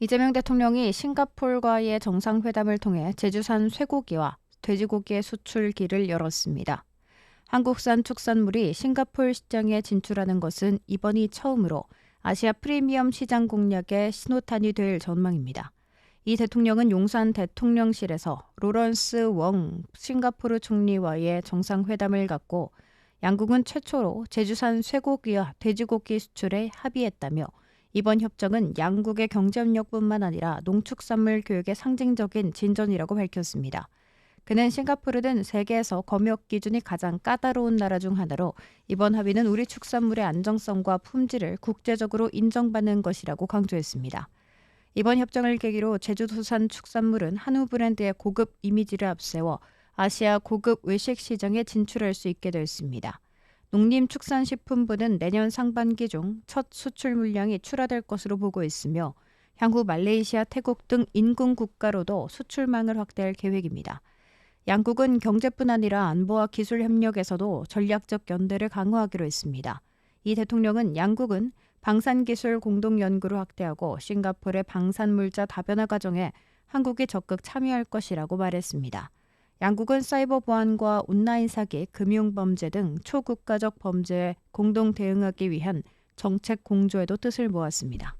이재명 대통령이 싱가폴과의 정상회담을 통해 제주산 쇠고기와 돼지고기의 수출길을 열었습니다. 한국산 축산물이 싱가폴 시장에 진출하는 것은 이번이 처음으로 아시아 프리미엄 시장 공략의 신호탄이 될 전망입니다. 이 대통령은 용산 대통령실에서 로런스 웡 싱가포르 총리와의 정상회담을 갖고 양국은 최초로 제주산 쇠고기와 돼지고기 수출에 합의했다며 이번 협정은 양국의 경제협력뿐만 아니라 농축산물 교육의 상징적인 진전이라고 밝혔습니다. 그는 싱가포르는 세계에서 검역 기준이 가장 까다로운 나라 중 하나로 이번 합의는 우리 축산물의 안정성과 품질을 국제적으로 인정받는 것이라고 강조했습니다. 이번 협정을 계기로 제주도산 축산물은 한우 브랜드의 고급 이미지를 앞세워 아시아 고급 외식 시장에 진출할 수 있게 됐습니다. 농림축산식품부는 내년 상반기 중 첫 수출 물량이 출하될 것으로 보고 있으며 향후 말레이시아, 태국 등 인근 국가로도 수출망을 확대할 계획입니다. 양국은 경제뿐 아니라 안보와 기술 협력에서도 전략적 연대를 강화하기로 했습니다. 이 대통령은 양국은 방산기술 공동연구를 확대하고 싱가포르의 방산물자 다변화 과정에 한국이 적극 참여할 것이라고 말했습니다. 양국은 사이버 보안과 온라인 사기, 금융 범죄 등 초국가적 범죄에 공동 대응하기 위한 정책 공조에도 뜻을 모았습니다.